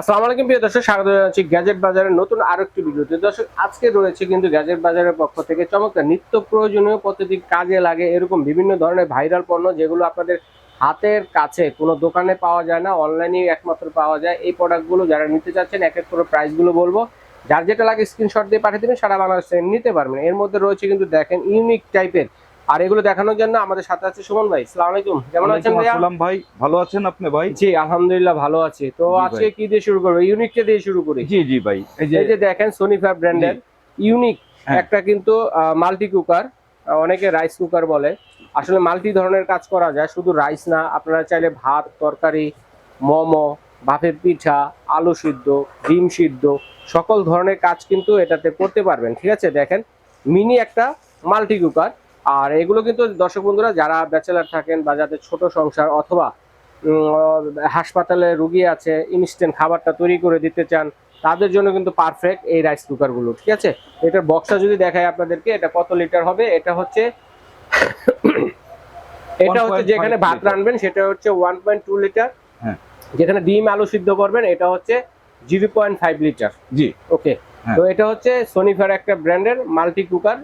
আসসালামু আলাইকুম প্রিয় দর্শক, স্বাগত জানাচ্ছি গ্যাজেট বাজারের নতুন আরও একটি ভিডিওতে। দর্শক, আজকে রয়েছে কিন্তু গ্যাজেট বাজারের পক্ষ থেকে চমৎকার নিত্য প্রয়োজনীয় প্রতিটি কাজে লাগে এরকম বিভিন্ন ধরনের ভাইরাল পণ্য যেগুলো আপনাদের হাতের কাছে। কোনো দোকানে পাওয়া যায় না অনলাইনে একমাত্র পাওয়া যায়। এই প্রোডাক্টগুলো যারা নিতে চাচ্ছেন, এক এক করে প্রাইসগুলো বলব। যার যেটা লাগে স্ক্রিনশট দিয়ে পাঠিয়ে দেবেন, সারা বাংলাদেশে নিতে পারবেন। এর মধ্যে রয়েছে কিন্তু দেখেন, ইউনিক টাইপের আর এগুলো দেখানোর জন্য আমাদের সাথে আছে সুমন ভাই। সালাম আলাইকুম। কেমন আছেন ভাইয়া? আসসালাম ভাই। ভালো আছেন আপনি ভাই? জি আলহামদুলিল্লাহ ভালো আছি। তো আজকে কি দিয়ে শুরু করব? ইউনিকটা দিয়ে শুরু করি। জি জি ভাই। এই যে দেখেন সোনিফা ব্র্যান্ডের ইউনিক। একটা কিন্তু মাল্টি কুকার অনেকে রাইস কুকার বলে। আসলে মাল্টি ধরনের কাজ করা যায় শুধু রাইস না আপনারা চাইলে ভাত তরকারি মোমো ভাপের পিঠা আলু সিদ্ধ ডিম সিদ্ধ সকল ধরনের কাজ কিন্তু এটাতে করতে পারবেন। ঠিক আছে দেখেন মিনি একটা মাল্টি কুকার আর এগুলো কিন্তু দর্শক বন্ধুরা যারা ব্যাচেলার থাকেন বা যাদের ছোট সংসার অথবা হাসপাতালে রুগী আছে ইনস্ট্যান্ট খাবারটা তৈরি করে দিতে চান তাদের জন্য কিন্তু পারফেক্ট এই রাইস কুকারগুলো ঠিক আছে এটার বক্সটা যদি দেখাই আপনাদেরকে এটা কত লিটার হবে এটা হচ্ছে এটা হচ্ছে যেখানে ভাত। রানবেন সেটা হচ্ছে ওয়ান পয়েন্ট টু লিটার। যেখানে ডিম আলু সিদ্ধ করবেন এটা হচ্ছে জিরো পয়েন্ট ফাইভ লিটার জি ওকে হ্যাঁ। তো এটা হচ্ছে সোনিফার একটা ব্র্যান্ডের multi cooker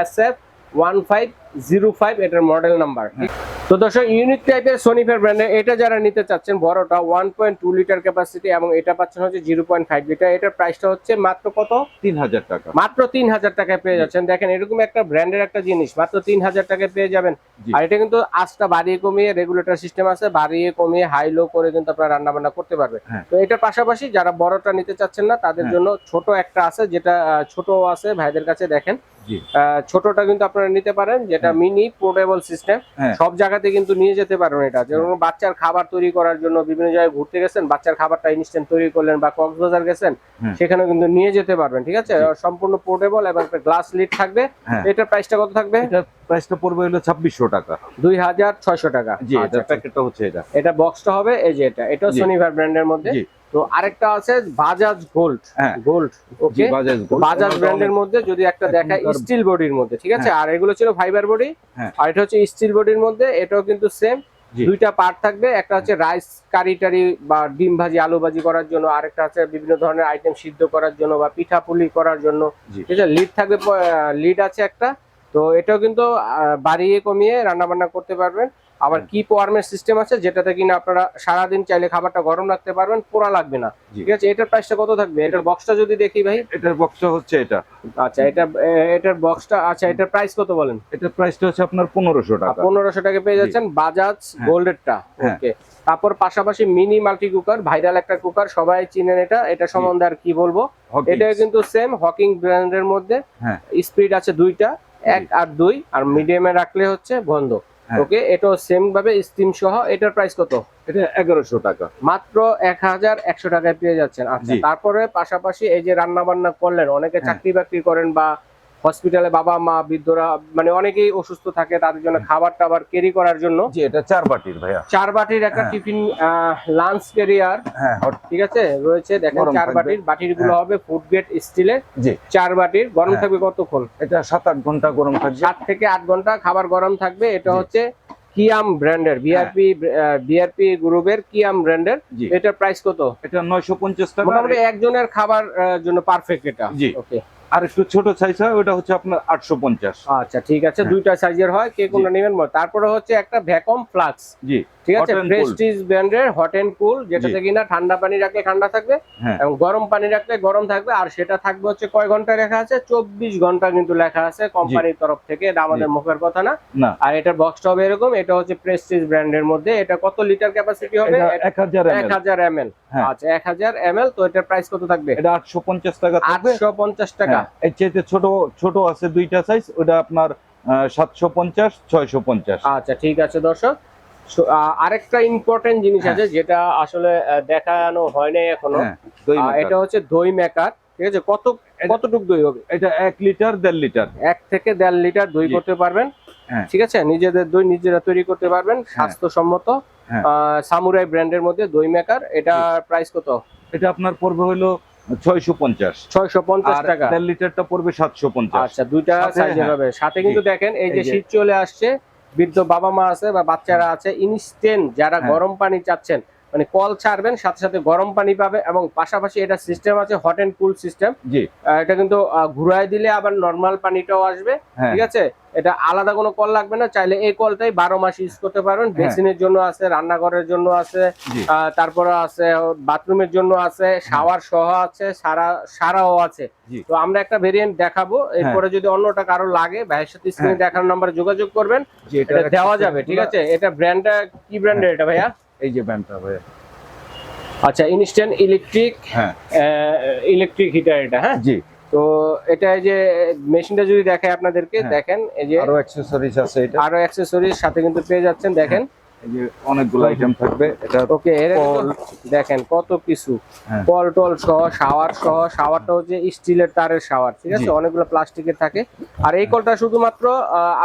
S F one five zero five এটার মডেল নাম্বার তো দর্শক ইউনিক টাইপের সোনিফার ব্র্যান্ডের এটা যারা নিতে চাচ্ছেন বড়টা one point two litre capacity এবং এটা পাচ্ছেন হচ্ছে জিরো পয়েন্ট ফাইভ লিটার এটার প্রাইসটা হচ্ছে মাত্র কত? তিন হাজার টাকা। মাত্র তিন হাজার টাকায় পেয়ে যাচ্ছেন। দেখেন এরকম একটা ব্র্যান্ডের একটা জিনিস মাত্র তিন হাজার টাকায় পেয়ে যাবেন। আর এটা কিন্তু আজটা বাড়িয়ে কমিয়ে রেগুলেটর সিস্টেম আছে বাড়িয়ে কমিয়ে হাই লো করে কিন্তু আপনারা রান্না বান্না করতে পারবেন। হ্যাঁ। তো এটার পাশাপাশি যারা বড়টা নিতে চাচ্ছেন না তাদের হ্যাঁ। জন্য ছোট একটা আছে যেটা ছোট আছে ভাইদের কাছে দেখেন। ছোটটা কিন্তু আপনারা নিতে পারেন যেটা হ্যাঁ। মিনি পোর্টেবল সিস্টেম হ্যাঁ। সব জায়গাতে কিন্তু নিয়ে যেতে পারেন এটা। যেমন বাচ্চার খাবার তৈরি করার জন্য বিভিন্ন জায়গায় ঘুরতে গেছেন বাচ্চার খাবারটা ইনস্ট্যান্ট তৈরি করলেন বা কক্সবাজার গেছেন হ্যাঁ। সেখানে কিন্তু নিয়ে যেতে পারবেন ঠিক আছে? সম্পূর্ণ পোর্টেবল এবং একটা গ্লাস লিড থাকবে। হ্যাঁ। এটার প্রাইসটা কত থাকবে? প্রাইসটা পড়বে হলো ছাব্বিশশো টাকা। দুই হাজার ছয়শো টাকা। জি আচ্ছা, এটার প্যাকেটটা হচ্ছে এটা। এটা বক্সটা হবে এই যে এটা। এটা। সোনিভার ব্র্যান্ডের মধ্যে। তো আরেকটা আছে বাজাজ গোল্ড হ্যাঁ। Gold okay Bajaj gold Bajaj ব্র্যান্ডের মধ্যে যদি একটা এখনকার- স্টিল বডির মধ্যে ঠিক আছে? আর এগুলো ছিল ফাইবার বডি হ্যাঁ। আর এটা হচ্ছে স্টিল বডির মধ্যে এটাও কিন্তু সেম দুইটা পার্ট থাকবে একটা হচ্ছে রাইস কারি টারি বা ডিম ভাজি আলু ভাজি করার জন্য আরেকটা হচ্ছে বিভিন্ন ধরনের আইটেম সিদ্ধ করার জন্য বা পিঠা পুলি করার জন্য। ঠিক আছে? লিড থাকবে লিড আছে একটা। তো এটাও কিন্তু বাড়িয়ে কমিয়ে রান্না বান্না করতে পারবেন। আবার। কি ওয়ার্মের সিস্টেম আছে যেটাতে কিনা আপনারা সারাদিন চাইলে খাবারটা গরম রাখতে পারবেন পোড়া লাগবে না। ঠিক আছে? এটার প্রাইসটা কত থাকবে? এটার বক্সটা যদি দেখি ভাই। এটার বক্সটা হচ্ছে এটা। আচ্ছা এটা এটার বক্সটা আচ্ছা এটার প্রাইস কত বলেন? এটার প্রাইসটা হচ্ছে আপনার পনেরোশো টাকা। পনেরোশো টাকা পেয়ে যাচ্ছেন বাজাজ হ্যাঁ। গোল্ডেরটা। হ্যাঁ। ওকে। তারপর পাশাপাশি মিনি মাল্টি কুকার ভাইরাল একটা কুকার সবাই চিনেন এটা। এটা সম্বন্ধে আর কি বলব? এটা কিন্তু সেম হকিং ব্র্যান্ডের মধ্যে। হ্যাঁ। স্পিড আছে দুইটা। এক আর দুই আর মিডিয়ামে রাখলে হচ্ছে বন্ধ। ওকে এটা সেম ভাবে স্টিম সহ এটার প্রাইস কত? এটা এগারোশো টাকা। মাত্র এক হাজার একশো টাকায় পেয়ে যাচ্ছেন। আচ্ছা তারপরে পাশাপাশি এই যে রান্না বান্না করলেন অনেকে হ্যাঁ। চাকরি বাকরি করেন বা হসপিটালে বাবা মা বৃদ্ধরা মানে অনেকেই অসুস্থ থাকে তাদের জন্য খাবার টাবার ক্যারি করার জন্য। জি এটা চার বাটির ভাইয়া। চার বাটির একটা হ্যাঁ। টিফিন লাঞ্চ ক্যারিয়ার হ্যাঁ ঠিক আছে? রয়েছে দেখেন চার বাটির বাটির। গুলো হ্যাঁ। হবে ফুড গ্রেড স্টিলের জি। চার বাটির গরম হ্যাঁ। থাকবে কতক্ষণ এটা সাত আট ঘণ্টা গরম থাকবে। সাত থেকে আট ঘণ্টা খাবার গরম থাকবে। এটা হচ্ছে কিয়াম ব্র্যান্ডের বিআরপি বিআরপি গ্রুপের কিয়াম ব্র্যান্ডের। জি। এটার প্রাইস কত? এটা নয়শো পঞ্চাশ টাকা। মোটামুটি একজনের খাবার জন্য পারফেক্ট এটা। জি। ওকে আর একটু ছোট সাইজ হয় ওটা হচ্ছে আপনার আটশো পঞ্চাশ। আচ্ছা ঠিক আছে। হ্যাঁ। দুইটা সাইজের হয় কে কোনটা নেবেন? তারপরে হচ্ছে একটা ভ্যাকুয়াম ফ্লাক্স জি ঠিক আছে? প্রেস্টিজ ব্র্যান্ডের হট এন্ড কুল যেটাতে কিনা ঠান্ডা পানি রাখলে ঠান্ডা থাকবে হ্যাঁ। এবং গরম পানি রাখলে গরম থাকবে। আর সেটা থাকবে হচ্ছে কয় ঘণ্টা লেখা আছে? চব্বিশ ঘণ্টা কিন্তু লেখা আছে কোম্পানির তরফ থেকে। এটা আমাদের মুখের কথা না। আর এটার বক্সটা হবে এরকম এটা হচ্ছে প্রেস্টিজ ব্র্যান্ডের মধ্যে। এটা কত লিটার ক্যাপাসিটি হবে? এক হাজার এক হাজার এম এল। আচ্ছা এক হাজার এম তো এটার প্রাইস কত থাকবে? এটা আটশো পঞ্চাশ টাকা থাকবে। টাকা হ্যাঁ, এর চাইতে ছোট ছোট আছে দুইটা সাইজ ওটা আপনার সাতশো পঞ্চাশ ছয়শো পঞ্চাশ। আচ্ছা ঠিক আছে দর্শক। আরেকটা ইম্পর্টেন্ট জিনিস হ্যাঁ। আছে যেটা আসলে দেখানো হয় নাই এখনও। হ্যাঁ এটা হচ্ছে দই মেকার ঠিক আছে? কত কতটুক দই হবে? এটা এক লিটার দেড় লিটার এক থেকে দেড় লিটার দই করতে পারবেন হ্যাঁ। ঠিক আছে? নিজেদের দই নিজেরা তৈরি করতে পারবেন স্বাস্থ্যসম্মত। হ্যাঁ। সামুরাই ব্র্যান্ডের মধ্যে দই মেকার এটা প্রাইস কত? এটা আপনার পড়বে হলো ছয়শো পঞ্চাশ। ছয়শো পঞ্চাশ টাকা। দেড় লিটারটা পড়বে সাতশো পঞ্চাশ। আচ্ছা দুইটা হ্যাঁ। হবে। সাথে কিন্তু দেখেন এই যে শীত চলে আসছে বৃদ্ধ বাবা মা আছে বা বাচ্চারা আছে ইনস্ট্যান্ট যারা হ্যাঁ। গরম পানি চাচ্ছেন মানে কল ছাড়বেন সাথে সাথে গরম পানি পাবে এবং পাশাপাশি এটা সিস্টেম আছে হট এন্ড কুল সিস্টেম জি। এটা কিন্তু ঘুরায় দিলে আবার নর্মাল পানিটাও আসবে হ্যাঁ। ঠিক আছে? এটা আলাদা কোনো কল লাগবে না চাইলে এই কলটাই বারো মাস ইউজ করতে পারবেন। হ্যাঁ। বেসিনের জন্য আছে রান্নাঘরের জন্য আছে তারপরে আছে বাথরুমের জন্য আছে শাওয়ার সহ আছে সারা সারাও আছে। তো আমরা একটা ভেরিয়েন্ট দেখাবো এরপরে যদি অন্যটা কারও লাগে ভাইয়ের সাথে স্ক্রিনে দেখার নাম্বারে যোগাযোগ করবেন। এটা দেওয়া যাবে ঠিক আছে? এটা ব্র্যান্ডটা কি ব্র্যান্ডের এটা ভাইয়া? এই যে ব্যান্ডটা ভাইয়া। আচ্ছা ইনস্ট্যান্ট ইলেকট্রিক হ্যাঁ। ইলেকট্রিক হিটার এটা হ্যাঁ? জি। তো এটা এই যে মেশিনটা যদি দেখায় আপনাদেরকে হ্যাঁ। দেখেন এই যে আরও অ্যাক্সেসরিজ আছে এটা। আরও অ্যাক্সেসরিজ সাথে কিন্তু পেয়ে যাচ্ছেন দেখেন। এই যে অনেকগুলো আইটেম থাকবে। এটা ওকে এর দেখেন কত কিছু। হ্যাঁ। কল টল সহ শাওয়ার সহ শাওয়ারটা হচ্ছে স্টিলের তারের শাওয়ার ঠিক আছে? অনেকগুলো প্লাস্টিকের থাকে। আর এই কলটা শুধুমাত্র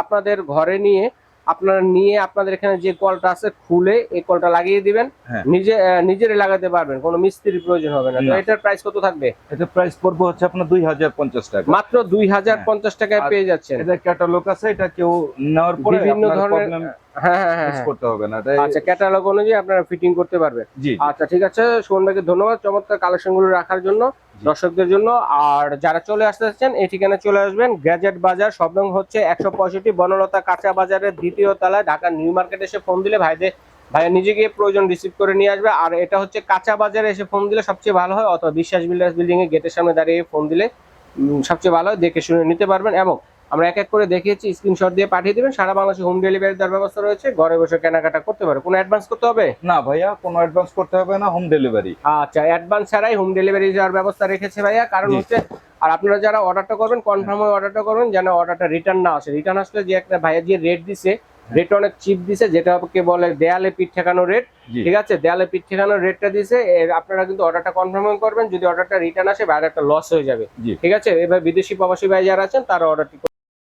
আপনাদের ঘরে নিয়ে আপনারা নিয়ে আপনাদের এখানে যে কলটা আছে খুলে এই কলটা লাগিয়ে দিবেন। হ্যাঁ। নিজে নিজেরে লাগাতে পারবেন কোনো মিস্ত্রির প্রয়োজন হবে না। তো এটার প্রাইস কত থাকবে? এটা প্রাইস পড়বে হচ্ছে আপনার দুই হাজার পঞ্চাশ টাকা। মাত্র দুই হাজার পঞ্চাশ টাকায় পেয়ে যাচ্ছেন। এটা ক্যাটালগ আছে এটা কেউ নেওয়ার পরে বিভিন্ন ধরনের- হ্যাঁ হ্যাঁ হ্যাঁ। করতে হবে না আচ্ছা ক্যাটালগ অনুযায়ী আপনারা ফিটিং করতে পারবেন। আচ্ছা ঠিক আছে সুমন ভাইকে ধন্যবাদ চমৎকার কালেকশনগুলো রাখার জন্য দর্শকদের জন্য। আর যারা চলে আসতে চাচ্ছেন এই ঠিকানায় চলে আসবেন। গ্যাজেট বাজার সব হচ্ছে একশো পঁয়ষট্টি বনলতা কাঁচা বাজারের দ্বিতীয় তলায় ঢাকা নিউ মার্কেট এসে ফোন দিলে ভাইদের ভাইয়া নিজে গিয়ে প্রয়োজন রিসিভ করে নিয়ে আসবে। আর এটা হচ্ছে কাঁচা বাজারে এসে ফোন দিলে সবচেয়ে ভালো হয় অথবা বিশ্বাস বিল্ডার্স বিল্ডিং এর গেটের সামনে দাঁড়িয়ে ফোন দিলে সবচেয়ে ভালো হয় দেখে শুনে নিতে পারবেন। এবং আমরা এক এক করে দেখিয়েছি স্ক্রিনশট দিয়ে পাঠিয়ে দেবেন। সারা বাংলাদেশে হোম ডেলিভারি দেওয়ার ব্যবস্থা রয়েছে। ঘরে বসে কেনাকাটা করতে পারে কোনো অ্যাডভান্স করতে হবে? না ভাইয়া কোনো অ্যাডভান্স করতে হবে না হোম ডেলিভারি আচ্ছা অ্যাডভান্স ছাড়াই হোম ডেলিভারি দেওয়ার ব্যবস্থা রেখেছে ভাইয়া। কারণ হচ্ছে আর আপনারা যারা অর্ডারটা করবেন কনফার্ম হয়ে অর্ডারটা করবেন যেন অর্ডারটা রিটার্ন না আসে। রিটার্ন আসলে যে একটা ভাইয়া যে রেট দিছে রেট অনেক চিপ দিছে যেটা কে বলে দেয়ালে পিঠ ঠেকানো রেট ঠিক আছে? দেয়ালে পিঠ ঠেকানোর রেটটা দিছে আপনারা কিন্তু অর্ডারটা কনফার্ম করবেন। যদি অর্ডারটা রিটার্ন আসে বাইরে একটা লস হয়ে যাবে। ঠিক আছে? এবার বিদেশি প্রবাসী ভাই যারা আছেন তারা অর্ডারটি